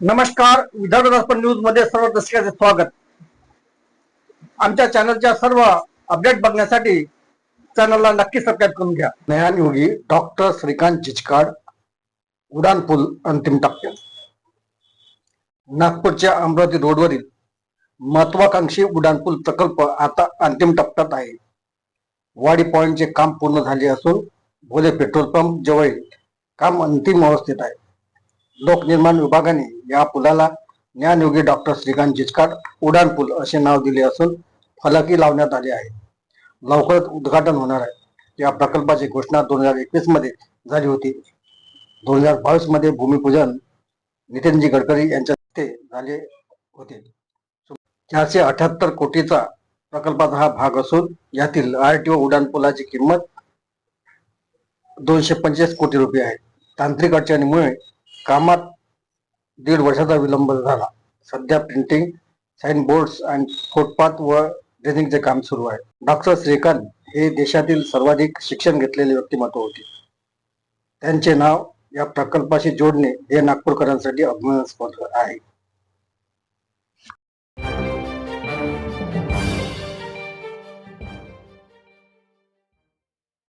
नमस्कार विदर्भ दर्पण न्यूजमध्ये सर्व दर्शकांचे स्वागत. आमच्या चॅनलच्या सर्व अपडेट बघण्यासाठी चॅनलला नक्की सबस्क्राईब करून घ्या. न्याययोगी डॉक्टर श्रीकांत चिचकाड उडानपूल अंतिम टप्प्यात नागपूरच्या अमरावती रोडवरील महत्वाकांक्षी उड्डाणपूल प्रकल्प आता अंतिम टप्प्यात आहे. वाडी पॉइंटचे काम पूर्ण झाले असून भोले पेट्रोल पंप जवळ काम अंतिम अवस्थेत आहे. लोकनिर्माण विभागाने या पुलाला ज्ञानयोगी डॉक्टर श्रीकांत जिचकाट उडान पूल असे नाव दिले असून फलकी लावण्यात आले आहे. लवकरच उद्घाटन होणार आहे. या प्रकल्पाची घोषणा दोन हजार एकवीसमध्ये झाली होती. दोन हजार बावीसमध्ये भूमिपूजन नितीनजी गडकरी यांच्या हस्ते झाले होते. चारशे अठ्याहत्तर कोटीचा प्रकल्पाचा हा भाग असून यातील आरटीओ उड्डाण पुलाची किंमत दोनशे पंचवीस कोटी रुपये आहे. तांत्रिक अडचणीमुळे कामात दीड वर्षाचा विलंब झाला. सध्या प्रिंटिंग साईन बोर्ड्स आणि फुटपाथ व ड्रेनिंगचे काम सुरू आहे. डॉक्टर श्रीकांत हे देशातील सर्वाधिक शिक्षण घेतलेले व्यक्तिमत्व होते. त्यांचे नाव या प्रकल्पाशी जोडणे हे नागपूरकरांसाठी अभिमानास्पद आहे.